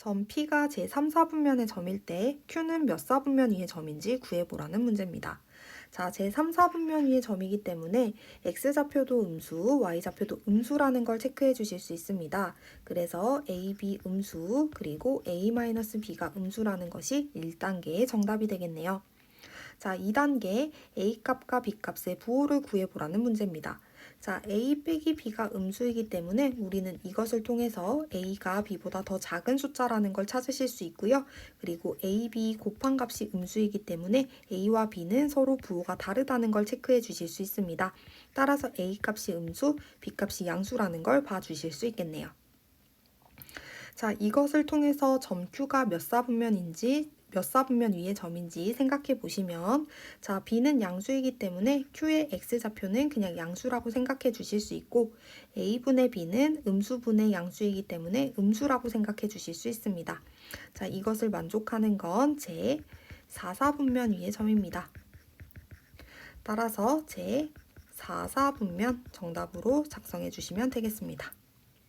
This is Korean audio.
점 P가 제 3, 4분면의 점일 때 Q는 몇 4분면 위의 점인지 구해보라는 문제입니다. 자, 제 3, 4분면 위의 점이기 때문에 X좌표도 음수, Y좌표도 음수라는 걸 체크해 주실 수 있습니다. 그래서 A, B 음수, 그리고 A-B가 음수라는 것이 1단계의 정답이 되겠네요. 자, 2단계 A 값과 B 값의 부호를 구해보라는 문제입니다. 자, A 빼기 B가 음수이기 때문에 우리는 이것을 통해서 A가 B보다 더 작은 숫자라는 걸 찾으실 수 있고요. 그리고 A, B 곱한 값이 음수이기 때문에 A와 B는 서로 부호가 다르다는 걸 체크해 주실 수 있습니다. 따라서 A 값이 음수, B 값이 양수라는 걸 봐주실 수 있겠네요. 자, 이것을 통해서 점 Q가 몇 사분면인지 몇 사분면 위의 점인지 생각해 보시면 자, B는 양수이기 때문에 Q의 X좌표는 그냥 양수라고 생각해 주실 수 있고 A분의 B는 음수분의 양수이기 때문에 음수라고 생각해 주실 수 있습니다. 자, 이것을 만족하는 건 제 4사분면 위의 점입니다. 따라서 제 4사분면 정답으로 작성해 주시면 되겠습니다.